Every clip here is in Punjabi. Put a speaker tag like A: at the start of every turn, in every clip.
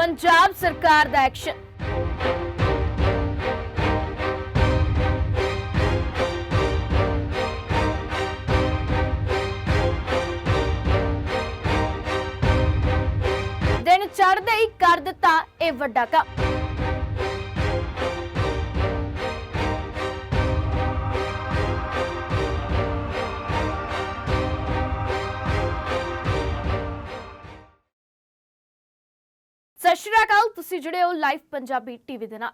A: ਪੰਜਾਬ ਸਰਕਾਰ ਦਾ ਐਕਸ਼ਨ। ਦਿਨ ਚੜ੍ਹਦੇ ਹੀ ਕਰ ਦਿੱਤਾ ਇਹ ਵੱਡਾ ਕੰਮ। ਸਤਿ ਸ਼੍ਰੀ ਅਕਾਲ, ਤੁਸੀਂ ਜੁੜੇ ਹੋ ਲਾਈਵ ਪੰਜਾਬੀ ਟੀਵੀ ਦੇ ਨਾਲ।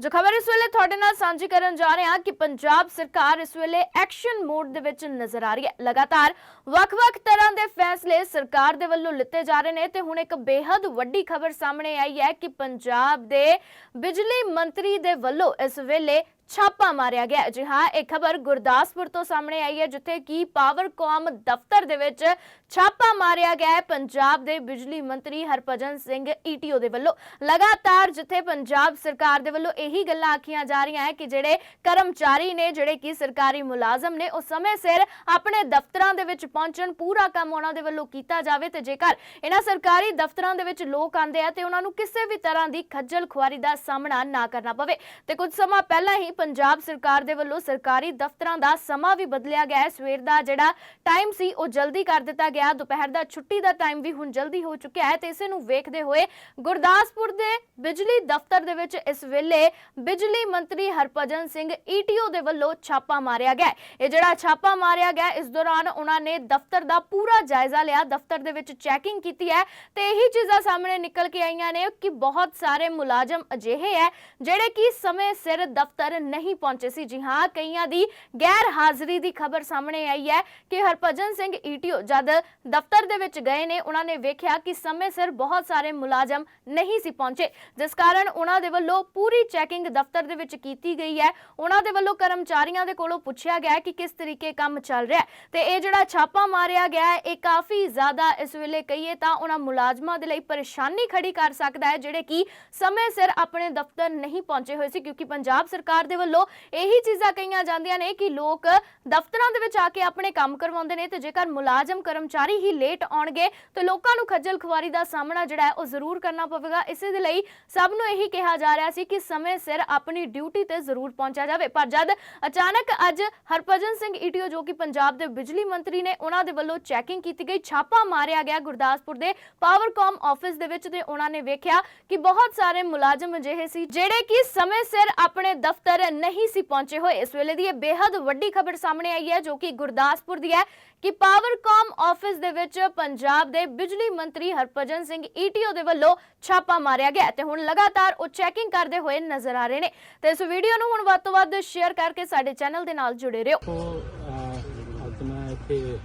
A: ਜੋ ਖਬਰ ਇਸ ਵੇਲੇ ਤੁਹਾਡੇ ਨਾਲ ਸਾਂਝੀ ਕਰਨ ਜਾ ਰਹੇ ਹਾਂ ਕਿ ਪੰਜਾਬ ਸਰਕਾਰ ਇਸ ਵੇਲੇ ਐਕਸ਼ਨ ਮੋਡ ਦੇ ਵਿੱਚ ਨਜ਼ਰ ਆ ਰਹੀ ਹੈ। ਲਗਾਤਾਰ ਵੱਖ-ਵੱਖ ਤਰ੍ਹਾਂ ਦੇ ਫੈਸਲੇ ਸਰਕਾਰ ਦੇ ਵੱਲੋਂ ਲਿੱਤੇ ਜਾ ਰਹੇ ਨੇ ਤੇ ਹੁਣ ਇੱਕ ਬੇहद ਵੱਡੀ ਖਬਰ ਸਾਹਮਣੇ ਆਈ ਹੈ ਕਿ ਪੰਜਾਬ ਦੇ ਬਿਜਲੀ ਮੰਤਰੀ ਦੇ ਵੱਲੋਂ ਇਸ ਵੇਲੇ ਛਾਪਾ ਮਾਰਿਆ ਗਿਆ ਹੈ। ਜੀ ਹਾਂ, ਇਹ ਖਬਰ ਗੁਰਦਾਸਪੁਰ ਤੋਂ ਸਾਹਮਣੇ ਆਈ ਹੈ, ਜਿੱਥੇ ਕਿ ਪਾਵਰਕਾਮ ਦਫ਼ਤਰ ਦੇ ਵਿੱਚ ਛਾਪਾ ਮਾਰਿਆ ਗਿਆ ਹੈ ਪੰਜਾਬ ਦੇ ਬਿਜਲੀ ਮੰਤਰੀ ਹਰਭਜਨ ਸਿੰਘ ਈਟੀਓ ਦੇ ਵੱਲੋਂ ਲਗਾਤਾਰ ਜਿੱਥੇ ਪੰਜਾਬ ਸਰਕਾਰ ਦੇ ਵੱਲੋਂ ਇਹੀ ਗੱਲਾਂ ਆਖੀਆਂ ਜਾ ਰਹੀਆਂ ਹੈ ਕਿ ਜਿਹੜੇ ਕਰਮਚਾਰੀ ਨੇ, ਜਿਹੜੇ ਕਿ ਸਰਕਾਰੀ ਮੁਲਾਜ਼ਮ ਨੇ, ਉਹ ਸਮੇਂ ਸਿਰ ਆਪਣੇ ਦਫ਼ਤਰਾਂ ਦੇ ਵਿੱਚ ਪਹੁੰਚਣ, ਪੂਰਾ ਕੰਮ ਉਹਨਾਂ ਦੇ ਵੱਲੋਂ ਕੀਤਾ ਜਾਵੇ ਤੇ ਜੇਕਰ ਇਹਨਾਂ ਸਰਕਾਰੀ ਦਫ਼ਤਰਾਂ ਦੇ ਵਿੱਚ ਲੋਕ ਆਂਦੇ ਆ ਤੇ ਉਹਨਾਂ ਨੂੰ ਕਿਸੇ ਵੀ ਤਰ੍ਹਾਂ ਦੀ ਖੱਜਲ ਖੁਆਰੀ ਦਾ ਸਾਹਮਣਾ ਨਾ ਕਰਨਾ ਪਵੇ ਤੇ ਕੁਝ ਸਮਾਂ ਪਹਿਲਾਂ ਹੀ ਪੰਜਾਬ ਸਰਕਾਰ ਦੇ ਵੱਲੋਂ ਸਰਕਾਰੀ ਦਫ਼ਤਰਾਂ ਦਾ ਸਮਾਂ ਵੀ ਬਦਲਿਆ ਗਿਆ ਹੈ। ਸਵੇਰ ਦਾ ਜਿਹੜਾ ਟਾਈਮ ਸੀ, ਉਹ ਜਲਦੀ ਕਰ ਦਿੱਤਾ ਗਿਆ। ਦੁਪਹਿਰ ਦਾ ਛੁੱਟੀ ਦਾ ਟਾਈਮ ਵੀ ਹੁਣ ਜਲਦੀ ਹੋ ਚੁੱਕਿਆ ਹੈ ਤੇ ਇਸੇ ਨੂੰ ਵੇਖਦੇ ਹੋਏ ਗੁਰਦਾਸਪੁਰ ਦੇ ਬਿਜਲੀ ਦਫ਼ਤਰ ਦੇ ਵਿੱਚ ਇਸ ਵੇਲੇ ਬਿਜਲੀ ਮੰਤਰੀ ਹਰਭਜਨ ਸਿੰਘ ਈਟੀਓ ਦੇ ਵੱਲੋਂ ਛਾਪਾ ਮਾਰਿਆ ਗਿਆ ਇਹ ਜਿਹੜਾ ਛਾਪਾ ਮਾਰਿਆ ਗਿਆ, ਇਸ ਦੌਰਾਨ ਉਹਨਾਂ ਨੇ ਦਫ਼ਤਰ ਦਾ ਪੂਰਾ ਜਾਇਜ਼ਾ ਲਿਆ। ਦਫ਼ਤਰ ਦੇ ਵਿੱਚ ਚੈਕਿੰਗ ਕੀਤੀ ਹੈ ਤੇ ਇਹੀ ਚੀਜ਼ਾਂ ਸਾਹਮਣੇ ਨਿਕਲ ਕੇ ਆਈਆਂ ਨੇ ਕਿ ਬਹੁਤ ਸਾਰੇ ਮੁਲਾਜ਼ਮ ਅਜਿਹੇ ਹੈ ਜਿਹੜੇ ਕਿ ਸਮੇਂ ਸਿਰ ਦਫ਼ਤਰ ਨਹੀਂ ਪਹੁੰਚੇ ਸੀ। ਜੀ ਹਾਂ, ਕਈਆਂ ਦੀ ਗੈਰ ਹਾਜ਼ਰੀ ਦੀ ਖਬਰ ਸਾਹਮਣੇ ਆਈ ਹੈ ਕਿ ਹਰਭਜਨ ਸਿੰਘ ਈਟੀਓ ਜਦ ਦਫ਼ਤਰ ਦੇ ਵਿੱਚ ਗਏ ਨੇ, ਉਹਨਾਂ ਨੇ ਵੇਖਿਆ ਕਿ ਸਮੇਂ ਸਿਰ ਬਹੁਤ ਸਾਰੇ ਮੁਲਾਜ਼ਮ ਨਹੀਂ ਸੀ ਪਹੁੰਚੇ। ਜਿਸ ਕਾਰਨ ਉਹਨਾਂ ਦੇ ਵੱਲੋਂ ਪੂਰੀ ਚੈਕਿੰਗ ਦਫ਼ਤਰ ਦੇ ਵਿੱਚ ਕੀਤੀ ਗਈ ਹੈ। ਉਹਨਾਂ ਦੇ ਵੱਲੋਂ ਕਰਮਚਾਰੀਆਂ ਦੇ ਕੋਲੋਂ ਪੁੱਛਿਆ ਗਿਆ ਕਿ ਕਿਸ ਤਰੀਕੇ ਕੰਮ ਚੱਲ ਰਿਹਾ ਤੇ ਇਹ ਜਿਹੜਾ ਛਾਪਾ ਮਾਰਿਆ ਗਿਆ ਇਹ ਕਾਫੀ ਜ਼ਿਆਦਾ ਇਸ ਵੇਲੇ ਕਹੀਏ ਤਾਂ ਉਹਨਾਂ ਮੁਲਾਜ਼ਮਾਂ ਦੇ ਲਈ ਪਰੇਸ਼ਾਨੀ ਖੜੀ ਕਰ ਸਕਦਾ ਹੈ, ਜਿਹੜੇ ਕਿ ਸਮੇਂ ਸਿਰ ਆਪਣੇ ਦਫ਼ਤਰ ਨਹੀਂ ਪਹੁੰਚੇ ਹੋਏ ਸੀ, ਕਿਉਂਕਿ ਪੰਜਾਬ ਸਰਕਾਰ ਦੇ ਵੱਲੋਂ ਇਹੀ ਚੀਜ਼ਾਂ ਕਹੀਆਂ ਜਾਂਦੀਆਂ ਨੇ ਕਿ ਲੋਕ ਦਫ਼ਤਰਾਂ ਦੇ ਵਿੱਚ ਆ ਕੇ ਆਪਣੇ ਕੰਮ ਕਰਵਾਉਂਦੇ ਨੇ ਤੇ ਜੇਕਰ ਮੁਲਾਜ਼ਮ ਕਰਮਚਾਰੀ ਹੀ ਲੇਟ ਆਉਣਗੇ ਤੇ ਲੋਕਾਂ ਨੂੰ ਖੱਜਲ ਖੁਆਰੀ ਦਾ ਸਾਹਮਣਾ ਜਿਹੜਾ ਹੈ ਉਹ ਜ਼ਰੂਰ ਕਰਨਾ ਪਵੇਗਾ। ਇਸੇ ਦੇ ਲਈ ਸਭ ਨੂੰ ਇਹੀ ਕਿਹਾ ਜਾ ਰਿਹਾ ਸੀ ਕਿ ਸਮੇਂ ਸਿਰ ਆਪਣੀ ਡਿਊਟੀ ਤੇ ਜ਼ਰੂਰ ਪਹੁੰਚਿਆ ਜਾਵੇ। ਪਰ ਜਦ ਅਚਾਨਕ ਅੱਜ ਹਰਭਜਨ ਸਿੰਘ ਈਟੀਓ, ਜੋ ਕਿ ਪੰਜਾਬ ਦੇ ਬਿਜਲੀ ਮੰਤਰੀ ਨੇ, ਉਹਨਾਂ ਦੇ ਵੱਲੋਂ ਚੈਕਿੰਗ ਕੀਤੀ ਗਈ, ਛਾਪਾ ਮਾਰਿਆ ਗਿਆ ਗੁਰਦਾਸਪੁਰ ਦੇ ਪਾਵਰਕਾਮ ਆਫਿਸ ਦੇ ਵਿੱਚ ਤੇ ਉਹਨਾਂ ਨੇ ਵੇਖਿਆ ਕਿ ਬਹੁਤ ਸਾਰੇ ਮੁਲਾਜ਼ਮ ਅਜਿਹੇ ਸੀ ਜਿਹੜੇ ਕਿ ਸਮੇਂ ਸਿਰ ਆਪਣੇ ਦਫ਼ਤਰ ਨਹੀਂ ਸੀ ਪਹੁੰਚੇ ਹੋਏ। ਇਸ ਵੇਲੇ ਦੀ ਇਹ ਬੇहद ਵੱਡੀ ਖਬਰ ਸਾਹਮਣੇ ਆਈ ਹੈ ਜੋ ਕਿ ਗੁਰਦਾਸਪੁਰ ਦੀ ਹੈ ਕਿ ਪਾਵਰਕਾਮ ਆਫਿਸ ਦੇ ਵਿੱਚ ਪੰਜਾਬ ਦੇ ਬਿਜਲੀ ਮੰਤਰੀ ਹਰਭਜਨ ਸਿੰਘ ਈਟੀਓ ਦੇ ਵੱਲੋਂ ਛਾਪਾ ਮਾਰਿਆ ਗਿਆ ਹੈ ਤੇ ਹੁਣ ਲਗਾਤਾਰ ਉਹ ਚੈਕਿੰਗ ਕਰਦੇ ਹੋਏ ਨਜ਼ਰ ਆ ਰਹੇ ਨੇ। ਤੇ ਇਸ ਵੀਡੀਓ ਨੂੰ ਹੁਣ ਵੱਧ ਤੋਂ ਵੱਧ ਸ਼ੇਅਰ ਕਰਕੇ ਸਾਡੇ ਚੈਨਲ ਦੇ ਨਾਲ ਜੁੜੇ ਰਹੋ।
B: ਤੋਂ ਅਹ, ਅੱਜ ਮੈਂ ਇੱਥੇ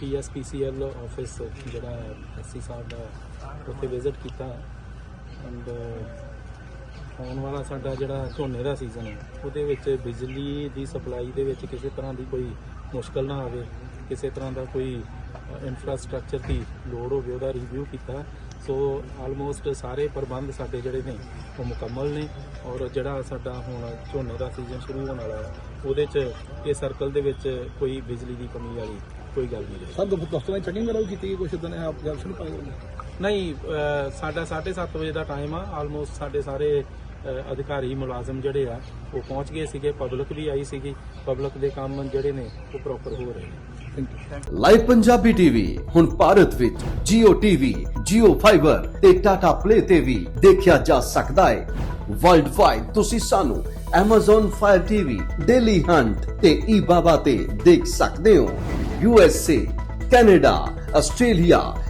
B: ਪੀਐਸਪੀਸੀਐਲ ਆਫਿਸ ਜਿਹੜਾ ਐਸਸੀ ਸਾਹਿਬ ਦਾ ਉੱਥੇ ਵਿਜ਼ਿਟ ਕੀਤਾ। ਐਂਡ ਆਉਣ ਵਾਲਾ ਸਾਡਾ ਜਿਹੜਾ ਝੋਨੇ ਦਾ ਸੀਜ਼ਨ ਹੈ ਉਹਦੇ ਵਿੱਚ ਬਿਜਲੀ ਦੀ ਸਪਲਾਈ ਦੇ ਵਿੱਚ ਕਿਸੇ ਤਰ੍ਹਾਂ ਦੀ ਕੋਈ ਮੁਸ਼ਕਲ ਨਾ ਆਵੇ ਕਿਸੇ ਤਰ੍ਹਾਂ ਦਾ ਕੋਈ ਇਨਫਰਾਸਟ੍ਰਕਚਰ ਦੀ ਲੋੜ ਹੋਵੇ ਉਹਦਾ ਰਿਵਿਊ ਕੀਤਾ। ਸੋ ਆਲਮੋਸਟ ਸਾਰੇ ਪ੍ਰਬੰਧ ਸਾਡੇ ਜਿਹੜੇ ਨੇ ਉਹ ਮੁਕੰਮਲ ਨੇ ਔਰ ਜਿਹੜਾ ਸਾਡਾ ਹੁਣ ਝੋਨੇ ਦਾ ਸੀਜ਼ਨ ਸ਼ੁਰੂ ਹੋਣ ਵਾਲਾ ਹੈ ਉਹਦੇ 'ਚ ਇਹ ਸਰਕਲ ਦੇ ਵਿੱਚ ਕੋਈ ਬਿਜਲੀ ਦੀ ਕਮੀ ਵਾਲੀ ਕੋਈ ਗੱਲ ਨਹੀਂ
C: ਸਰ ਦਫ਼ਤਰਾਂ ਚੈਕਿੰਗ ਵੀ ਕੀਤੀ ਕੁਛ ਇਦਾਂ ਨੇ ਆਪ ਜੰਕਸ਼ਨ ਪਾਏ
B: ਨਹੀਂ ਸਾਡਾ 7:30 ਵਜੇ ਦਾ ਟਾਈਮ ਆ ਆਲਮੋਸਟ ਸਾਡੇ ਸਾਰੇ ਅਧਿਕਾਰੀ ਮੁਲਾਜ਼ਮ ਜਿਹੜੇ ਆ ਉਹ ਪਹੁੰਚ ਗਏ ਸੀਗੇ ਪਬਲਿਕ ਵੀ ਆਈ ਸੀਗੀ ਪਬਲਿਕ ਦੇ ਕੰਮ ਜਿਹੜੇ ਨੇ ਉਹ ਪ੍ਰੋਪਰ ਹੋ ਰਹੇ ਨੇ।
D: ਲਾਈਵ ਪੰਜਾਬੀ ਟੀਵੀ ਹੁਣ ਭਾਰਤ ਵਿੱਚ Jio TV, Jio Fiber ਤੇ Tata Play ਤੇ ਵੀ ਦੇਖਿਆ ਜਾ ਸਕਦਾ ਹੈ। ਵਰਲਡ ਵਾਈਡ ਤੁਸੀਂ ਸਾਨੂੰ Amazon Fire TV, Daily Hunt ਤੇ eBaba ਤੇ ਦੇਖ ਸਕਦੇ ਹੋ। USA, Canada, Australia,